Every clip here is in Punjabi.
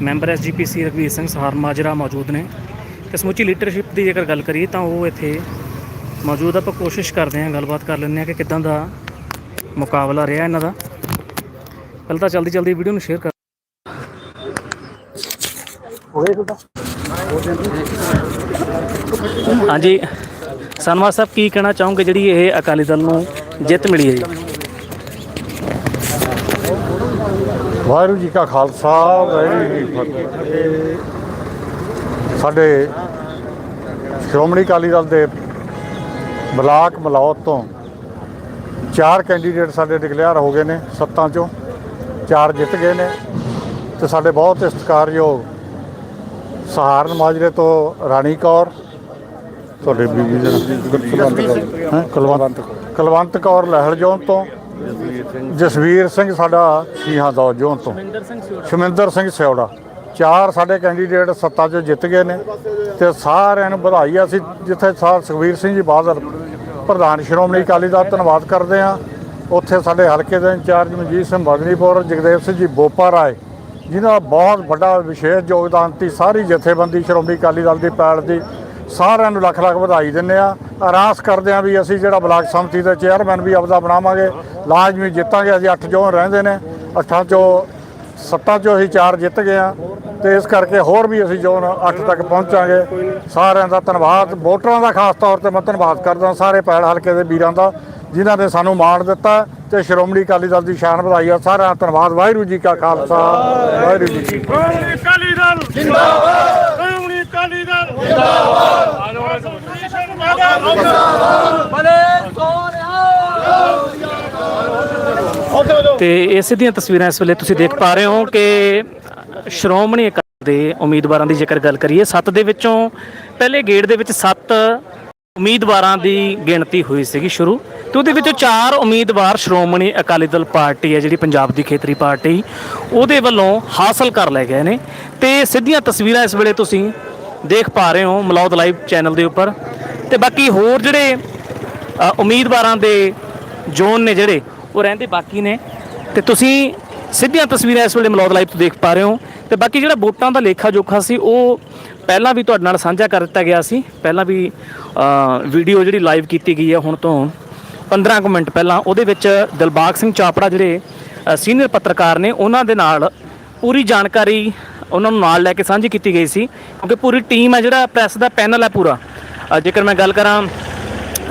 ਮੈਂਬਰ ਐਸਜੀਪੀਸੀ ਰਘਵੀਰ ਸਿੰਘ ਸਹਾਰ ਮਾਜਰਾ ਮੌਜੂਦ ਨੇ ਤੇ ਸਮੁੱਚੀ ਲੀਡਰਸ਼ਿਪ ਦੀ ਜੇਕਰ ਗੱਲ ਕਰੀਏ ਤਾਂ ਉਹ ਇੱਥੇ ਮੌਜੂਦ। ਆਪਾਂ ਕੋਸ਼ਿਸ਼ ਕਰਦੇ ਹਾਂ ਗੱਲਬਾਤ ਕਰ ਲੈਂਦੇ ਹਾਂ ਕਿ ਕਿੱਦਾਂ ਦਾ ਮੁਕਾਬਲਾ ਰਿਹਾ ਇਹਨਾਂ ਦਾ ਪਹਿਲਾਂ ਤਾਂ ਜਲਦੀ ਜਲਦੀ ਵੀਡੀਓ ਨੂੰ ਸ਼ੇਅਰ ਕਰ ਹਾਂਜੀ ਸਨਮਾ ਸਾਹਿਬ ਕੀ ਕਹਿਣਾ ਚਾਹੋਗੇ ਜਿਹੜੀ ਇਹ ਅਕਾਲੀ ਦਲ ਨੂੰ ਜਿੱਤ ਮਿਲੀ ਹੈ ਜੀ ਵਾਹਿਗੁਰੂ ਜੀ ਕਾ ਖਾਲਸਾ ਵਾਹਿਗੁਰੂ ਜੀ ਕੀ ਫਤਿਹ ਸਾਡੇ ਸ਼੍ਰੋਮਣੀ ਅਕਾਲੀ ਦਲ ਦੇ ਬਲਾਕ ਮਲੌਤ ਤੋਂ ਚਾਰ ਕੈਂਡੀਡੇਟ ਸਾਡੇ ਡਿਕਲੇਅਰ ਹੋ ਗਏ ਨੇ ਸੱਤਾਂ ਚੋਂ ਚਾਰ ਜਿੱਤ ਗਏ ਨੇ ਤੇ ਸਾਡੇ ਬਹੁਤ ਸਤਿਕਾਰਯੋਗ ਸਹਾਰਨ ਮਾਜਰੇ ਤੋਂ ਰਾਣੀ ਕੌਰ ਤੁਹਾਡੇ ਬੀਬੀ ਹੈਂ? ਕੁਲਵੰਤ ਕੁਲਵੰਤ ਕੌਰ ਲਹਿਲ ਜੋਨ ਤੋਂ ਜਸਵੀਰ ਸਿੰਘ ਸਾਡਾ ਸੀਹਾਂ ਦੌਰ ਜੋਨ ਤੋਂ। ਸਿੰਘ ਸ਼ਮਿੰਦਰ ਸਿੰਘ ਸਿਉੜਾ। ਚਾਰ ਸਾਡੇ ਕੈਂਡੀਡੇਟ ਸੱਤਾ 'ਚੋਂ ਜਿੱਤ ਗਏ ਨੇ ਤੇ ਸਾਰਿਆਂ ਨੂੰ ਵਧਾਈ। ਅਸੀਂ ਜਿੱਥੇ ਸਾ ਸੁਖਵੀਰ ਸਿੰਘ ਜੀ ਬਾਦਲ ਪ੍ਰਧਾਨ ਸ਼੍ਰੋਮਣੀ ਅਕਾਲੀ ਦਲ ਧੰਨਵਾਦ ਕਰਦੇ ਆ। ਉੱਥੇ ਸਾਡੇ ਹਲਕੇ ਦੇ ਇੰਚਾਰਜ ਮਨਜੀਤ ਸਿੰਘ ਬਦਨੀਪੁਰ ਜਗਦੇਵ ਸਿੰਘ ਜੀ ਬੋਪਾ ਰਾਏ ਜਿਨ੍ਹਾਂ ਦਾ ਬਹੁਤ ਵੱਡਾ ਵਿਸ਼ੇਸ਼ ਯੋਗਦਾਨ ਤੀ ਸਾਰੀ ਜਥੇਬੰਦੀ ਸ਼੍ਰੋਮਣੀ ਅਕਾਲੀ ਦਲ ਦੀ ਪੈਲ ਦੀ ਸਾਰਿਆਂ ਨੂੰ ਲੱਖ ਲੱਖ ਵਧਾਈ ਦਿੰਦੇ ਆ ਆਰਾਸ ਕਰਦੇ ਆ ਵੀ ਅਸੀਂ ਜਿਹੜਾ ਬਲਾਕ ਸੰਮਤੀ ਦੇ ਚੇਅਰਮੈਨ ਵੀ ਆਪਦਾ ਬਣਾਵਾਂਗੇ। ਲਾਜ਼ਮੀ ਜਿੱਤਾਂਗੇ। ਅਸੀਂ 8 ਜੋਨ ਰਹਿੰਦੇ ਨੇ। ਅੱਠਾਂ ਚੋਂ, ਸੱਤਾਂ ਚੋਂ ਅਸੀਂ ਚਾਰ ਜਿੱਤ ਗਏ ਆ ਤੇ ਇਸ ਕਰਕੇ ਹੋਰ ਵੀ ਅਸੀਂ ਜੋਨ 8 ਤੱਕ ਪਹੁੰਚਾਂਗੇ। ਸਾਰਿਆਂ ਦਾ ਧੰਨਵਾਦ। ਵੋਟਰਾਂ ਦਾ ਖਾਸ ਤੌਰ ਤੇ ਮੈਂ ਧੰਨਵਾਦ ਕਰਦਾ ਸਾਰੇ ਪੈੜ ਹਲਕੇ ਦੇ ਵੀਰਾਂ ਦਾ, ਜਿਨ੍ਹਾਂ ਨੇ ਸਾਨੂੰ ਮਾਣ ਦਿੱਤਾ ਤੇ ਸ਼੍ਰੋਮਣੀ ਅਕਾਲੀ ਦਲ ਦੀ ਸ਼ਾਨ ਵਧਾਈ ਆ। ਸਾਰਿਆਂ ਦਾ ਧੰਨਵਾਦ। ਵਾਹਿਗੁਰੂ ਜੀ ਕਾ ਖਾਲਸਾ। ਵਾਹਿਗੁਰੂ ਜੀ ਕੀ ਫਤਿਹ। ਅਕਾਲੀ ਦਲ ਜਿੰਦਾਬਾਦ। ਸ਼੍ਰੋਮਣੀ ਅਕਾਲੀ ਦਲ ਤੇ ਇਸੇ ਦੀਆਂ ਤਸਵੀਰਾਂ ਇਸ ਵੇਲੇ ਤੁਸੀਂ ਦੇਖ ਪਾ ਰਹੇ ਹੋ ਕਿ ਸ਼੍ਰੋਮਣੀ ਅਕਾਲੀ ਦੇ ਉਮੀਦਵਾਰਾਂ ਦੀ ਜੇਕਰ ਗੱਲ ਕਰੀਏ, ਸੱਤ ਦੇ ਵਿੱਚੋਂ ਪਹਿਲੇ ਗੇੜ ਦੇ ਵਿੱਚ ਸੱਤ ਉਮੀਦਵਾਰਾਂ ਦੀ ਗਿਣਤੀ ਹੋਈ ਸੀਗੀ ਸ਼ੁਰੂ। ਤੇ ਉਹਦੇ ਵਿੱਚੋਂ ਚਾਰ ਉਮੀਦਵਾਰ ਸ਼੍ਰੋਮਣੀ ਅਕਾਲੀ ਦਲ ਪਾਰਟੀ ਹੈ, ਜਿਹੜੀ ਪੰਜਾਬ ਦੀ ਖੇਤਰੀ ਪਾਰਟੀ, ਉਹਦੇ ਵੱਲੋਂ ਹਾਸਲ ਕਰ ਲਏ ਗਏ ਨੇ। ਤੇ ਸਿੱਧੀਆਂ ਤਸਵੀਰਾਂ ਇਸ ਵੇਲੇ ਤੁਸੀਂ ਦੇਖ ਪਾ ਰਹੇ ਹੋ ਮਲੌਦ ਲਾਈਵ ਚੈਨਲ ਦੇ ਉੱਪਰ। ਤੇ ਬਾਕੀ ਹੋਰ ਜਿਹੜੇ ਉਮੀਦਵਾਰਾਂ ਦੇ ਜ਼ੋਨ ਨੇ ਜਿਹੜੇ, ਉਹ ਰਹਿੰਦੇ ਬਾਕੀ ਨੇ। ਤੇ ਤੁਸੀਂ ਸਿੱਧੀਆਂ ਤਸਵੀਰਾਂ ਇਸ ਵੇਲੇ ਮਲੌਦ ਲਾਈਵ ਤੋਂ ਦੇਖ ਪਾ ਰਹੇ ਹੋ। ਤੇ ਬਾਕੀ ਜਿਹੜਾ ਵੋਟਾਂ ਦਾ ਲੇਖਾ ਜੋਖਾ ਸੀ, ਉਹ ਪਹਿਲਾਂ ਵੀ ਤੁਹਾਡੇ ਨਾਲ ਸਾਂਝਾ ਕਰ ਦਿੱਤਾ ਗਿਆ ਸੀ। ਪਹਿਲਾਂ ਵੀ ਵੀਡੀਓ ਜਿਹੜੀ ਲਾਈਵ ਕੀਤੀ ਗਈ ਹੈ ਹੁਣ ਤੋਂ 15 ਕੁ ਮਿੰਟ ਪਹਿਲਾਂ, ਉਹਦੇ ਵਿੱਚ ਦਿਲਬਾਗ ਸਿੰਘ ਚਾਪੜਾ ਜਿਹੜੇ ਸੀਨੀਅਰ ਪੱਤਰਕਾਰ ਨੇ, ਉਹਨਾਂ ਦੇ ਨਾਲ ਪੂਰੀ ਜਾਣਕਾਰੀ ਉਹਨਾਂ ਨੂੰ ਨਾਲ ਲੈ ਕੇ ਸਾਂਝੀ ਕੀਤੀ ਗਈ ਸੀ, ਕਿਉਂਕਿ ਪੂਰੀ ਟੀਮ ਹੈ ਜਿਹੜਾ ਪ੍ਰੈਸ ਦਾ ਪੈਨਲ ਹੈ ਪੂਰਾ। ਜੇਕਰ ਮੈਂ ਗੱਲ ਕਰਾਂ,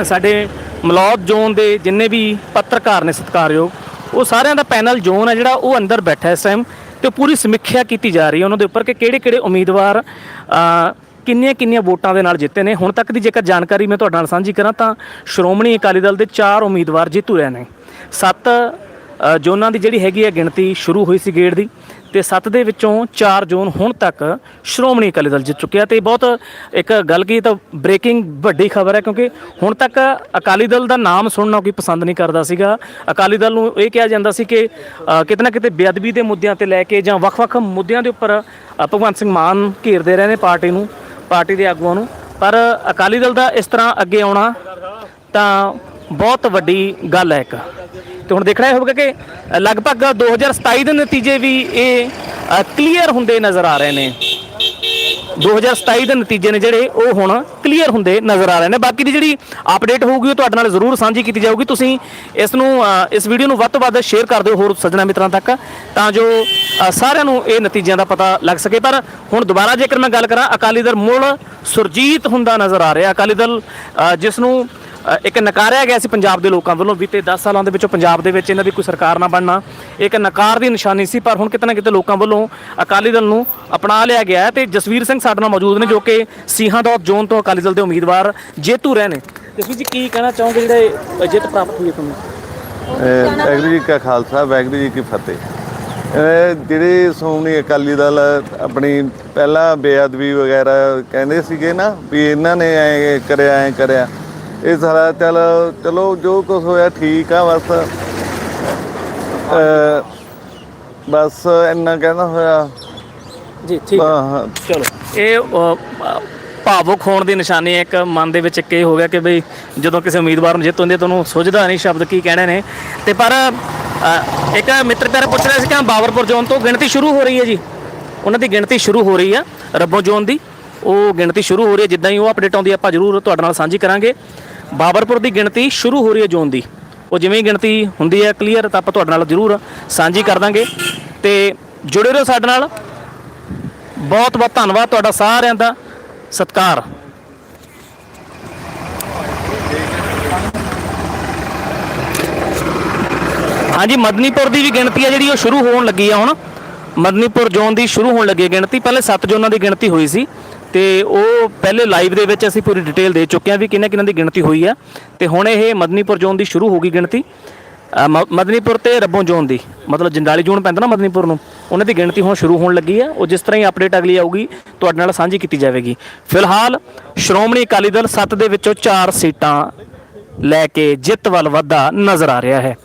ਸਾਡੇ ਮਲੌਦ ਜ਼ੋਨ ਦੇ ਜਿੰਨੇ ਵੀ ਪੱਤਰਕਾਰ ਨੇ ਸਤਿਕਾਰਯੋਗ, ਉਹ ਸਾਰਿਆਂ ਦਾ ਪੈਨਲ ਜ਼ੋਨ ਹੈ ਜਿਹੜਾ ਉਹ ਅੰਦਰ ਬੈਠਾ ਇਸ ਟਾਈਮ ਤੇ ਪੂਰੀ ਸਮੀਖਿਆ ਕੀਤੀ ਜਾ ਰਹੀ ਹੈ ਉਹਨਾਂ ਦੇ ਉੱਪਰ ਕਿ ਕਿਹੜੇ ਕਿਹੜੇ ਉਮੀਦਵਾਰ ਕਿੰਨੀਆਂ ਕਿੰਨੀਆਂ ਵੋਟਾਂ ਦੇ ਨਾਲ ਜਿੱਤੇ ਨੇ। ਹੁਣ ਤੱਕ ਦੀ ਜੇਕਰ ਜਾਣਕਾਰੀ ਮੈਂ ਤੁਹਾਡੇ ਨਾਲ ਸਾਂਝੀ ਕਰਾਂ ਤਾਂ ਸ਼੍ਰੋਮਣੀ ਅਕਾਲੀ ਦਲ ਦੇ ਚਾਰ ਉਮੀਦਵਾਰ ਜੇਤੂ ਰਹੇ ਨੇ। ਸੱਤ ਜ਼ੋਨਾਂ ਦੀ ਜਿਹੜੀ ਹੈਗੀ ਹੈ ਗਿਣਤੀ ਸ਼ੁਰੂ ਹੋਈ ਸੀ ਗੇੜ ਦੀ ਤੇ ਸੱਤ ਦੇ ਵਿੱਚੋਂ ਚਾਰ ਜ਼ੋਨ ਹੁਣ ਤੱਕ ਸ਼੍ਰੋਮਣੀ ਅਕਾਲੀ ਦਲ ਜਿੱਤ ਚੁੱਕਿਆ ਤੇ ਬਹੁਤ ਇੱਕ ਗੱਲ ਕੀ ਤਾਂ ਬ੍ਰੇਕਿੰਗ ਵੱਡੀ ਖਬਰ ਹੈ ਕਿਉਂਕਿ ਹੁਣ ਤੱਕ ਅਕਾਲੀ ਦਲ ਦਾ ਨਾਮ ਸੁਣਨਾ ਕੋਈ ਪਸੰਦ ਨਹੀਂ ਕਰਦਾ ਸੀਗਾ। ਅਕਾਲੀ ਦਲ ਨੂੰ ਇਹ ਕਿਹਾ ਜਾਂਦਾ ਸੀ ਕਿ ਅ, ਕਿਤੇ ਨਾ ਕਿਤੇ ਬੇਅਦਬੀ ਦੇ ਮੁੱਦਿਆਂ ਤੇ ਲੈ ਕੇ ਜਾਂ ਵੱਖ-ਵੱਖ ਮੁੱਦਿਆਂ ਦੇ ਉੱਪਰ ਭਗਵੰਤ ਸਿੰਘ ਮਾਨ ਘੇਰਦੇ ਰਹੇ ਨੇ ਪਾਰਟੀ ਨੂੰ ਪਾਰਟੀ ਦੇ ਆਗੂਆਂ ਨੂੰ। ਪਰ ਅਕਾਲੀ ਦਲ ਦਾ ਇਸ ਤਰ੍ਹਾਂ ਅੱਗੇ ਆਉਣਾ ਤਾਂ ਬਹੁਤ ਵੱਡੀ ਗੱਲ ਹੈ ਇੱਕ। ਤੇ ਹੁਣ ਦੇਖਣਾ ਇਹ ਹੋਵੇਗਾ ਕਿ ਅ, ਲਗਭਗ 2027 ਦੇ ਨਤੀਜੇ ਵੀ ਇਹ ਕਲੀਅਰ ਹੁੰਦੇ ਨਜ਼ਰ ਆ ਰਹੇ ਨੇ। 2027 ਦੇ ਨਤੀਜੇ ਨੇ ਜਿਹੜੇ ਉਹ ਹੁਣ ਕਲੀਅਰ ਹੁੰਦੇ ਨਜ਼ਰ ਆ ਰਹੇ ਨੇ। ਬਾਕੀ ਦੀ ਜਿਹੜੀ ਅਪਡੇਟ ਹੋਊਗੀ ਉਹ ਤੁਹਾਡੇ ਨਾਲ ਜ਼ਰੂਰ ਸਾਂਝੀ ਕੀਤੀ ਜਾਊਗੀ। ਤੁਸੀਂ ਇਸ ਨੂੰ ਇਸ ਵੀਡੀਓ ਨੂੰ ਵੱਧ ਤੋਂ ਵੱਧ ਸ਼ੇਅਰ ਕਰ ਦਿਓ ਹੋਰ ਸੱਜਣਾ ਮਿੱਤਰਾਂ ਤੱਕ ਤਾਂ ਜੋ ਸਾਰਿਆਂ ਨੂੰ ਇਹ ਨਤੀਜਿਆਂ ਦਾ ਪਤਾ ਲੱਗ ਸਕੇ। ਪਰ ਹੁਣ ਦੁਬਾਰਾ ਜੇਕਰ ਮੈਂ ਗੱਲ ਕਰਾਂ ਅਕਾਲੀ ਦਲ ਮੁੜ ਸੁਰਜੀਤ ਹੁੰਦਾ ਨਜ਼ਰ ਆ ਰਿਹਾ। ਅਕਾਲੀ ਦਲ ਜਿਸ ਨੂੰ ਇੱਕ ਨਕਾਰਿਆ ਗਿਆ ਸੀ ਪੰਜਾਬ ਦੇ ਲੋਕਾਂ ਵੱਲੋਂ। ਬੀਤੇ 10 ਸਾਲਾਂ ਦੇ ਵਿੱਚੋਂ ਪੰਜਾਬ ਦੇ ਵਿੱਚ ਇਹਨਾਂ ਦੀ ਕੋਈ ਸਰਕਾਰ ਨਾ ਬਣਨਾ ਇੱਕ ਨਕਾਰ ਦੀ ਨਿਸ਼ਾਨੀ ਸੀ, ਪਰ ਹੁਣ ਕਿਤੇ ਨਾ ਕਿਤੇ ਲੋਕਾਂ ਵੱਲੋਂ ਅਕਾਲੀ ਦਲ ਨੂੰ ਅਪਣਾ ਲਿਆ ਗਿਆ ਹੈ। ਤੇ ਜਸਵੀਰ ਸਿੰਘ ਸਾਡੇ ਨਾਲ ਮੌਜੂਦ ਨੇ, ਜੋ ਕਿ ਸੀਹਾਂ ਜ਼ੋਨ ਤੋਂ ਅਕਾਲੀ ਦਲ ਦੇ ਉਮੀਦਵਾਰ ਜੇਤੂ ਰਹੇ ਨੇ। ਜਸਵੀਰ ਜੀ, ਕੀ ਕਹਿਣਾ ਚਾਹੋਗੇ ਜਿਹੜੇ ਜਿੱਤ ਪ੍ਰਾਪਤ ਹੋਈ ਤੁਹਾਨੂੰ? ਅਹ ਵਾਹਿਗੁਰੂ ਜੀ ਕਾ ਖਾਲਸਾ, ਵਾਹਿਗੁਰੂ ਜੀ ਕੀ ਫਤਿਹ। ਜਿਹੜੇ ਸ਼੍ਰੋਮਣੀ ਅਕਾਲੀ ਦਲ ਆਪਣੀ ਪਹਿਲਾਂ ਬੇਅਦਬੀ ਵਗੈਰਾ ਕਹਿੰਦੇ ਸੀਗੇ ਨਾ, ਵੀ ਇਹਨਾਂ ਨੇ ਐ ਕਰਿਆ ਐ ਕਰਿਆ। ਇਹ ਸਾਰਾ ਚੱਲ ਚਲੋ ਜੋ ਕੁਝ ਹੋਇਆ ਠੀਕ ਆ ਬਸ। ਬਸ ਇੰਨਾ ਕਹਿੰਦਾ ਹੋਇਆ। ਜੀ ਠੀਕ ਹੈ। ਚਲੋ। ਇਹ ਅ, ਭਾਵੁਕ ਹੋਣ ਦੀ ਨਿਸ਼ਾਨੀ ਹੈ। ਇੱਕ ਮਨ ਦੇ ਵਿੱਚ ਇੱਕ ਇਹ ਹੋ ਗਿਆ ਕਿ ਬਈ ਜਦੋਂ ਕਿਸੇ ਉਮੀਦਵਾਰ ਨੂੰ ਜਿੱਤ ਹੁੰਦੀ ਹੈ ਤਾਂ ਉਹਨੂੰ ਸੁਝਦਾ ਨਹੀਂ ਸ਼ਬਦ ਕੀ ਕਹਿਣੇ ਨੇ। ਤੇ ਪਰ ਅ, ਇੱਕ ਮਿੱਤਰ ਪਿਆਰਾ ਪੁੱਛ ਰਿਹਾ ਸੀ ਕਿ ਹਾਂ ਬਾਬਰਪੁਰ ਜ਼ੋਨ ਤੋਂ ਗਿਣਤੀ ਸ਼ੁਰੂ ਹੋ ਰਹੀ ਹੈ ਜੀ। ਉਹਨਾਂ ਦੀ ਗਿਣਤੀ ਸ਼ੁਰੂ ਹੋ ਰਹੀ ਆ। ਰੱਬੋ ਜੋਨ ਦੀ। ਉਹ ਗਿਣਤੀ ਸ਼ੁਰੂ ਹੋ ਰਹੀ ਹੈ, ਜਿੱਦਾਂ ਹੀ ਉਹ ਅਪਡੇਟ ਆਉਂਦੀ ਹੈ, ਆਪਾਂ ਜ਼ਰੂਰ ਤੁਹਾਡੇ ਨਾਲ ਸਾਂਝੀ ਕਰਾਂਗੇ। ਬਾਬਰਪੁਰ ਦੀ ਗਿਣਤੀ ਸ਼ੁਰੂ ਹੋ ਰਹੀ ਹੈ ਜੋਨ ਦੀ। ਉਹ ਜਿਵੇਂ ਹੀ ਗਿਣਤੀ ਹੁੰਦੀ ਹੈ ਕਲੀਅਰ ਤਾਂ ਆਪਾਂ ਤੁਹਾਡੇ ਨਾਲ ਜ਼ਰੂਰ ਸਾਂਝੀ ਕਰ ਦਾਂਗੇ। ਤੇ ਜੁੜੇ ਰਹੋ ਸਾਡੇ ਨਾਲ। ਬਹੁਤ ਬਹੁਤ ਧੰਨਵਾਦ ਤੁਹਾਡਾ ਸਾਰਿਆਂ ਦਾ ਸਤਿਕਾਰ। ਹਾਂਜੀ, ਮਦਨੀਪੁਰ ਦੀ ਵੀ ਗਿਣਤੀ ਹੈ ਜਿਹੜੀ ਉਹ ਸ਼ੁਰੂ ਹੋਣ ਲੱਗੀ ਆ ਹੁਣ। ਮਦਨੀਪੁਰ ਜ਼ੋਨ ਦੀ ਸ਼ੁਰੂ ਹੋਣ ਲੱਗੀ ਹੈ ਗਿਣਤੀ। ਪਹਿਲੇ 7 ਜ਼ੋਨਾਂ ਦੀ ਗਿਣਤੀ ਹੋਈ ਸੀ। ਤੇ ਉਹ ਪਹਿਲੇ ਲਾਈਵ ਦੇ ਵਿੱਚ ਅਸੀਂ ਪੂਰੀ ਡਿਟੇਲ ਦੇ ਚੁੱਕੇ ਹਾਂ ਵੀ ਕਿੰਨਾ ਕਿੰਨਾ ਦੀ ਗਿਣਤੀ ਹੋਈ ਆ। ਤੇ ਹੁਣ ਇਹ ਮਦਨੀਪੁਰ ਜ਼ੋਨ ਦੀ ਸ਼ੁਰੂ ਹੋ ਗਈ ਗਿਣਤੀ। ਅ, ਮ- ਮਦਨੀਪੁਰ ਤੇ ਰੱਬੋਂ ਜ਼ੋਨ ਦੀ ਮਤਲਬ ਜੰਡਾਲੀ ਜ਼ੋਨ ਪੈਂਦਾ ਨਾ ਮਦਨੀਪੁਰ ਨੂੰ ਉਹਨਾਂ ਦੀ ਗਿਣਤੀ ਹੁਣ ਸ਼ੁਰੂ ਹੋਣ ਲੱਗੀ ਆ। ਉਹ ਜਿਸ ਤਰ੍ਹਾਂ ਹੀ ਅਪਡੇਟ ਅਗਲੀ ਆਊਗੀ ਤੁਹਾਡੇ ਨਾਲ ਸਾਂਝੀ ਕੀਤੀ ਜਾਵੇਗੀ। ਫਿਲਹਾਲ ਸ਼੍ਰੋਮਣੀ ਅਕਾਲੀ ਦਲ 7 ਦੇ ਵਿੱਚੋਂ 4 ਸੀਟਾਂ ਲੈ ਕੇ ਜਿੱਤ ਵੱਲ ਵਧਦਾ ਨਜ਼ਰ ਆ ਰਿਹਾ ਹੈ।